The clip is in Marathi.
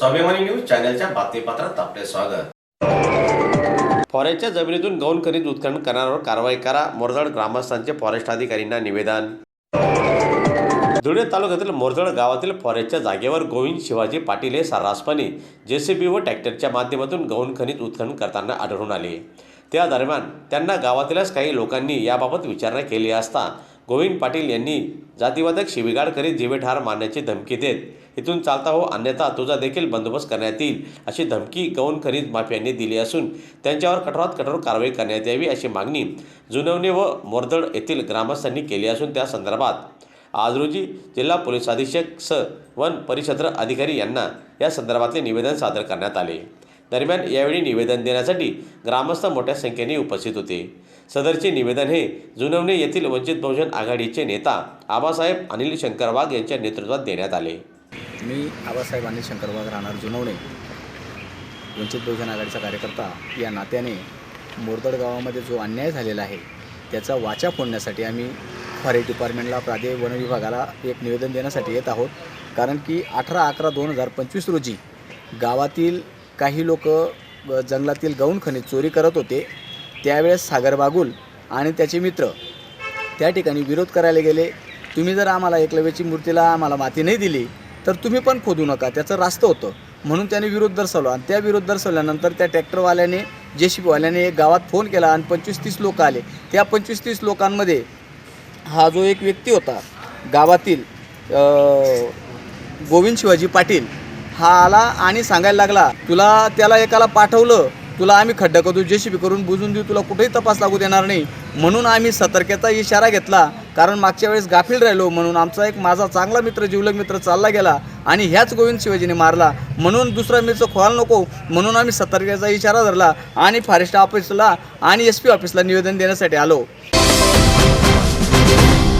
स्वाभिमानी न्यूज चॅनलच्या बातमीपत्रात आपले स्वागत. फॉरेस्टच्या जमिनीतून गौण खनिज उत्खनन करणाऱ्यावर कारवाई करा मोरजड ग्रामस्थांचे फॉरेस्ट अधिकाऱ्यांना निवेदन. धुळे तालुक्यातील मोरजड गावातील फॉरेस्टच्या जागेवर गोविंद शिवाजी पाटील हे सर्रासपणे जेसीबी व ट्रॅक्टरच्या माध्यमातून गौण खनिज उत्खनन करताना आढळून आले. त्या दरम्यान त्यांना गावातीलच काही लोकांनी याबाबत विचारणा केली असता गोविंद पाटील यांनी जातीवादक शिबिगाड करीत जीवेठार मारण्याची धमकी देत इथून चालता हो अन्यथा तुझा देखील बंदोबस्त करण्यात येईल अशी धमकी गौण खनिज माफियांनी दिली असून त्यांच्यावर कठोरात कठोर कारवाई करण्यात यावी अशी मागणी जुनवणे व मोरदड येथील ग्रामस्थांनी केली असून त्या संदर्भात आज रोजी जिल्हा पोलीस अधीक्षक स. वन परिक्षेत्र अधिकारी यांना या संदर्भातले निवेदन सादर करण्यात आले. दरम्यान यावेळी निवेदन देण्यासाठी ग्रामस्थ मोठ्या संख्येने उपस्थित होते. सदरचे निवेदन हे जुनवणे येथील वंचित बहुजन आघाडीचे नेता आबासाहेब अनिल शंकर वाघ यांच्या नेतृत्वात देण्यात आले. मी आबासाहेब अनिल शंकरबाग राहणार जुनवणे. वंचित बहुजन आघाडीचा कार्यकर्ता. या नात्याने मोरदड गावामध्ये जो अन्याय झालेला आहे त्याचा वाचा फोडण्यासाठी आम्ही फॉरेस्ट डिपार्टमेंटला प्रादेय वन विभागाला एक निवेदन देण्यासाठी येत आहोत. कारण की अठरा अकरा दोन हजार पंचवीस रोजी गावातील काही लोक जंगलातील गौण खनिज चोरी करत होते. त्यावेळेस सागर बागुल आणि त्याचे मित्र त्या ठिकाणी विरोध करायला गेले. तुम्ही जर आम्हाला एकलव्याची मूर्तीला आम्हाला माती नाही दिली तर तुम्ही पण खोदू नका. त्याचं रास्त होतं. म्हणून त्याने विरोध दर्शवला. आणि त्या विरोध दर्शवल्यानंतर त्या ट्रॅक्टरवाल्याने जे सी एक गावात फोन केला आणि पंचवीस तीस लोक आले. त्या पंचवीस तीस लोकांमध्ये हा जो एक व्यक्ती होता गावातील गोविंद शिवाजी पाटील हा आला आणि सांगायला लागला तुला त्याला एकाला पाठवलं तुला आम्ही खड्डा करू जेसीबी करून बुजून देऊ तुला कुठेही तपास लागू देणार नाही. म्हणून आम्ही सतर्कतेचा इशारा घेतला कारण मागच्या वेळेस गाफील राहिलो म्हणून आमचा एक माझा चांगला मित्र जिवलग मित्र चालला गेला आणि ह्याच गोविंद शिवाजीने मारला. म्हणून दुसरा मिरचं खोवायला नको म्हणून आम्ही सतर्कतेचा इशारा धरला आणि फॉरेस्ट ऑफिसला आणि एस पी ऑफिसला निवेदन देण्यासाठी आलो.